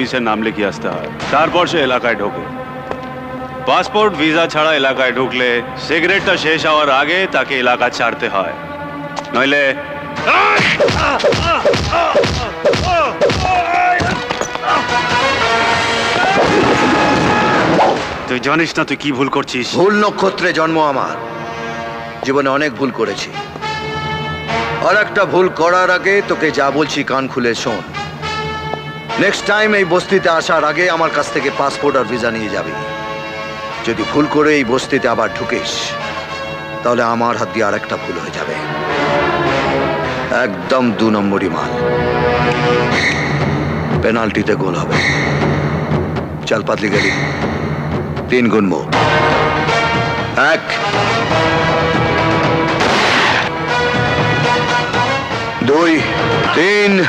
অফিসের নাম লিখিয়ে আসতে হয়। তারপর সে এলাকায় ঢোকে। পাসপোর্ট ভিসা ছাড়া এলাকায় ঢুকলে সিগারেটটা শেষ হওয়ার আগে তাকে এলাকা ছাড়তে হয়। নইলে তুই জানিস না তুই কি ভুল করছিস? ভুল নক্ষত্রে জন্ম আমার। জীবনে অনেক ভুল করেছি। আর একটা ভুল করার আগে তোকে যা বলছি কান খুলে শোন। নেক্সট টাইম এই বস্তিতে আসার আগে আমার কাছ থেকে পাসপোর্ট আর ভিসা নিয়ে যাবি। যদি ভুল করে এই বস্তিতে আবার ঢুকিস, তাহলে আমার হাত দিয়ে আর একটা ভুল হয়ে যাবে। একদম দু নম্বরই মাল। পেনাল্টিতে গোল হবে। চল পাতলি গেলি তিন গুনবো এক। দুই। তিন।